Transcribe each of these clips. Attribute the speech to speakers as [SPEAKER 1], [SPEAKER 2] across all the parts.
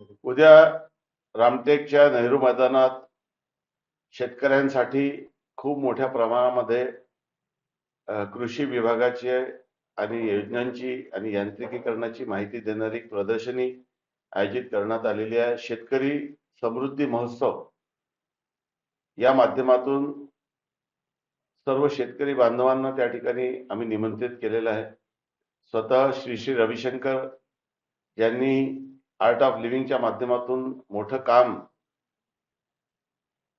[SPEAKER 1] उद्या रामटेकच्या नेहरू मैदानात शेतकऱ्यांसाठी खूप मोठ्या प्रमाणामध्ये कृषी विभागाची आणि योजनांची आणि यांत्रिकीकरणाची माहिती देणारी प्रदर्शनी आयोजित करण्यात आलेली आहे. शेतकरी समृद्धी महोत्सव. या माध्यमातून सर्व शेतकरी बांधवांना त्या ठिकाणी आम्ही निमंत्रित केलेलं आहे. स्वतः श्री श्री रविशंकर यांनी आर्ट ऑफ लिव्हिंगच्या माध्यमातून मोठं काम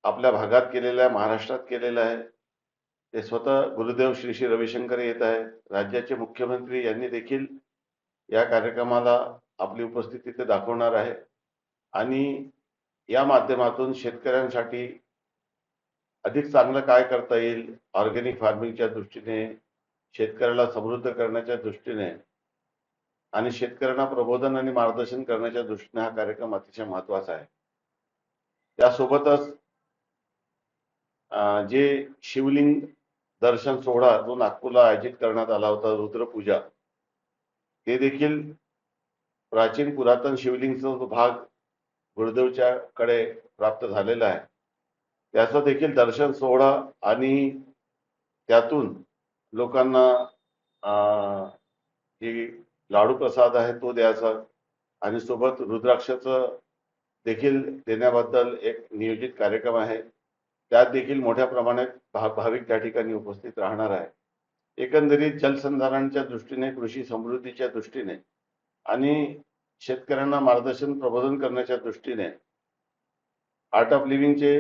[SPEAKER 1] आपल्या भागात केलेलं आहे महाराष्ट्रात केलेलं आहे. ते स्वतः गुरुदेव श्री श्री रविशंकर येत आहे. राज्याचे मुख्यमंत्री यांनी देखील या कार्यक्रमाला आपली उपस्थिती ते दाखवणार आहे. आणि या माध्यमातून शेतकऱ्यांसाठी अधिक चांगलं काय करता येईल? ऑर्गेनिक फार्मिंगच्या दृष्टीने शेतकऱ्याला समृद्ध करण्याच्या दृष्टीने आणि शेतकऱ्यांना प्रबोधन आणि मार्गदर्शन करण्याच्या दृष्टीने हा कार्यक्रम अतिशय महत्त्वाचा आहे. त्यासोबतच जे शिवलिंग दर्शन सोहळा जो नागपूरला आयोजित करण्यात आला होता रुद्रपूजा ते देखील प्राचीन पुरातन शिवलिंगचा जो भाग गुरुदेवच्या कडे प्राप्त झालेला आहे. त्याचं देखील दर्शन सोहळा आणि त्यातून लोकांना अं, लाडू प्रसाद आहे तो द्यायचा. आणि सोबत रुद्राक्षच देखील देण्याबद्दल एक नियोजित कार्यक्रम आहे. त्यात देखील मोठ्या प्रमाणात भा भाविक त्या ठिकाणी उपस्थित राहणार आहे. एकंदरीत जलसंधारणच्या दृष्टीने कृषी समृद्धीच्या दृष्टीने आणि शेतकऱ्यांना मार्गदर्शन प्रबोधन करण्याच्या दृष्टीने आर्ट ऑफ लिव्हिंगचे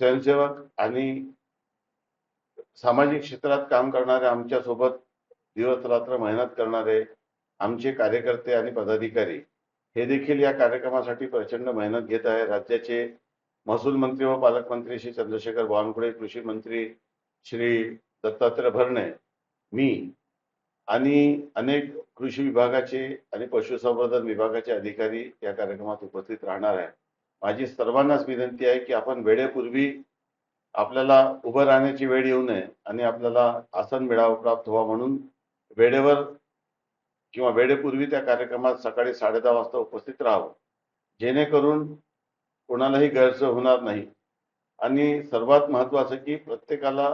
[SPEAKER 1] स्वयंसेवक आणि सामाजिक क्षेत्रात काम करणाऱ्या आमच्यासोबत दिवस रात्र मेहनत करणारे आमचे कार्यकर्ते आणि पदाधिकारी हे देखील या कार्यक्रमासाठी प्रचंड मेहनत घेत आहे राज्याचे महसूल मंत्री व पालकमंत्री श्री चंद्रशेखर बावनकुळे कृषी मंत्री श्री दत्तात्रय भरणे मी आणि अनेक कृषी विभागाचे आणि पशुसंवर्धन विभागाचे अधिकारी या कार्यक्रमात उपस्थित राहणार आहे माझी सर्वांनाच विनंती आहे की आपण वेळेपूर्वी आपल्याला उभं राहण्याची वेळ येऊ नये आणि आपल्याला आसन मिळावं प्राप्त व्हावं म्हणून वेळेवर किंवा वेळेपूर्वी त्या कार्यक्रमात सकाळी साडेदहा वाजता उपस्थित राहावं. जेणेकरून कोणालाही गैरसोय होणार नाही. आणि सर्वात महत्वाचं की प्रत्येकाला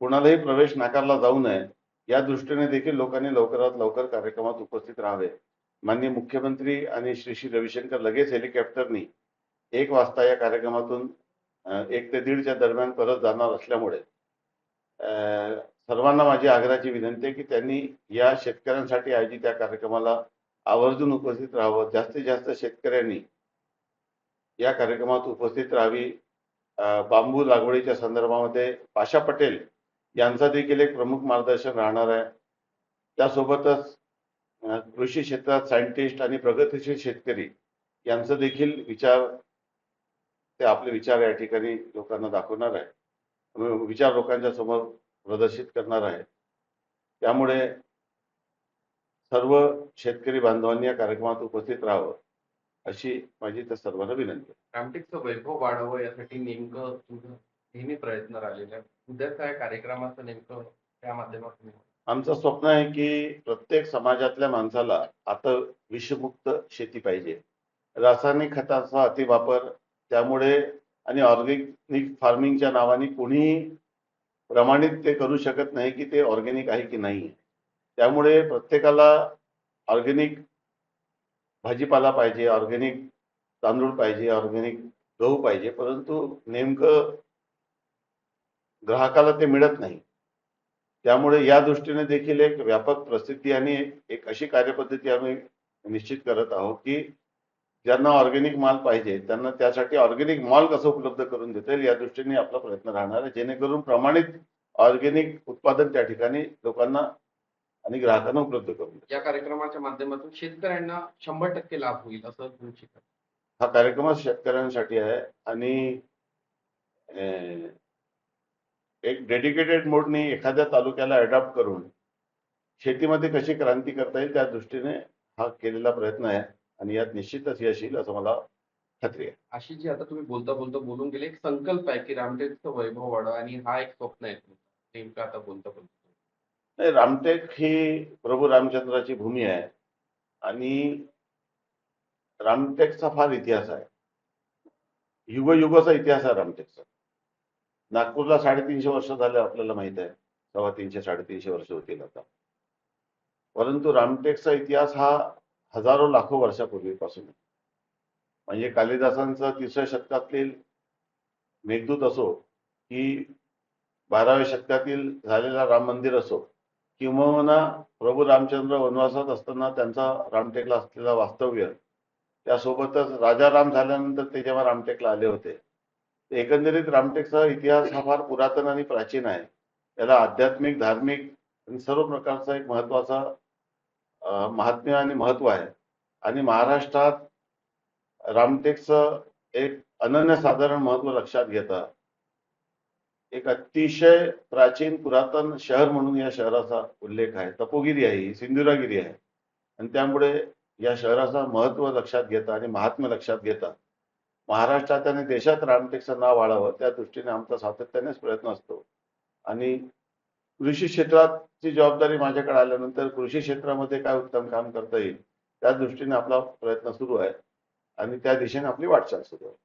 [SPEAKER 1] कोणालाही प्रवेश नाकारला जाऊ नये या दृष्टीने देखील लोकांनी लवकरात लवकर कार्यक्रमात उपस्थित राहावे. माननीय मुख्यमंत्री आणि श्री श्री रविशंकर लगेच हेलिकॉप्टरनी एक वाजता या कार्यक्रमातून एक ते दीडच्या दरम्यान परत जाणार असल्यामुळे सर्वांना माझी आग्रहाची विनंती आहे की त्यांनी या शेतकऱ्यांसाठी आयोजित या कार्यक्रमाला आवर्जून उपस्थित राहावं. जास्तीत जास्त शेतकऱ्यांनी या कार्यक्रमात उपस्थित राहावी. बांबू लागवडीच्या संदर्भामध्ये पाशा पटेल यांचा देखील एक प्रमुख मार्गदर्शन राहणार आहे. त्यासोबतच कृषी क्षेत्रात सायंटिस्ट आणि प्रगतीशील शेतकरी यांचं देखील विचार ते आपले विचार या ठिकाणी लोकांना दाखवणार आहे. विचार लोकांच्या समोर प्रदर्शित करणार आहे. त्यामुळे सर्व शेतकरी बांधवांनी या कार्यक्रमात उपस्थित राहावं अशी माझी त्या सर्वांना विनंती.
[SPEAKER 2] रामटेकचं वैभव वाढावं यासाठी नेमकं तुमचं नेहमी प्रयत्न राहिलेले आहे उद्याच्या या कार्यक्रमाचं नेमकं त्या माध्यमातून
[SPEAKER 1] आमचं स्वप्न आहे की प्रत्येक समाजातल्या माणसाला आता विषमुक्त शेती पाहिजे. रासायनिक खताचा अतिवापर त्यामुळे आणि ऑर्गॅनिक फार्मिंगच्या नावाने कोणीही प्रमाणित ते करू शकत नाही की ते ऑर्गेनिक आहे की नाही. त्यामुळे प्रत्येकाला ऑर्गेनिक भाजीपाला पाहिजे ऑर्गेनिक तांदूळ पाहिजे ऑर्गेनिक गहू पाहिजे परंतु नेमकं ग्राहकाला ते मिळत नाही. त्यामुळे या दृष्टीने देखील एक व्यापक प्रसिद्धी आणि एक अशी कार्यपद्धती आम्ही निश्चित करत आहोत की ज्यांना ऑर्गॅनिक माल पाहिजे त्यांना त्यासाठी ऑर्गॅनिक माल कसं उपलब्ध करून देता येईल या दृष्टीने आपला प्रयत्न राहणार आहे जेणेकरून प्रमाणित ऑर्गॅनिक उत्पादन त्या ठिकाणी लोकांना आणि ग्राहकांना उपलब्ध करून.
[SPEAKER 2] या कार्यक्रमाच्या माध्यमातून शेतकऱ्यांना शंभर टक्के लाभ होईल असं.
[SPEAKER 1] हा कार्यक्रम शेतकऱ्यांसाठी आहे आणि एक डेडिकेटेड मोडने एखाद्या तालुक्याला अडॉप्ट करून शेतीमध्ये कशी क्रांती करता येईल त्या दृष्टीने हा केलेला प्रयत्न आहे आणि यात निश्चितच यश येईल असं मला खात्री आहे.
[SPEAKER 2] अशी जी आता तुम्ही बोलता बोलता बोलून गेले एक संकल्प आहे की रामटेकचं वैभव वाढावं आणि हा एक स्वप्न आहे. नेमकं आता बोलता बोलता.
[SPEAKER 1] नाही रामटेक ही प्रभू रामचंद्राची भूमी आहे आणि रामटेकचा फार इतिहास आहे. युगयुगाचा इतिहास आहे रामटेकचा. नागपूरला साडेतीनशे वर्ष झाले आपल्याला माहीत आहे. सव्वा तीनशे साडेतीनशे वर्ष होतील आता. परंतु रामटेकचा इतिहास हा हजारो लाखो वर्षापूर्वीपासून. म्हणजे कालिदासांचा तिसऱ्या शतकातील मेघदूत असो की बाराव्या शतकातील झालेला राम मंदिर असो किंवा प्रभू रामचंद्र वनवासात असताना त्यांचा रामटेकला असलेला वास्तव्य त्यासोबतच राजा राम झाल्यानंतर ते जेव्हा रामटेकला आले होते. एकंदरीत रामटेकचा इतिहास हा फार पुरातन आणि प्राचीन आहे. त्याला आध्यात्मिक धार्मिक आणि सर्व प्रकारचा एक महत्त्वाचा महात्म्य आणि महत्त्व आहे. आणि महाराष्ट्रात रामटेकचं एक अनन्यसाधारण महत्त्व लक्षात घेता एक अतिशय प्राचीन पुरातन शहर म्हणून या शहराचा उल्लेख आहे. तपोगिरी आहे ही सिंधुरागिरी आहे. आणि त्यामुळे या शहराचा महत्त्व लक्षात घेता आणि महात्म्य लक्षात घेता. महाराष्ट्रात आणि देशात रामटेकचं नाव वाढावं त्या दृष्टीने आमचा सातत्यानेच प्रयत्न असतो. आणि कृषी क्षेत्राची जबाबदारी माझ्याकडे आल्यानंतर कृषी क्षेत्रामध्ये काय उत्तम काम करता येईल त्या दृष्टीने आपला प्रयत्न सुरू आहे. आणि त्या दिशेने आपली वाटचाल सुरू आहे.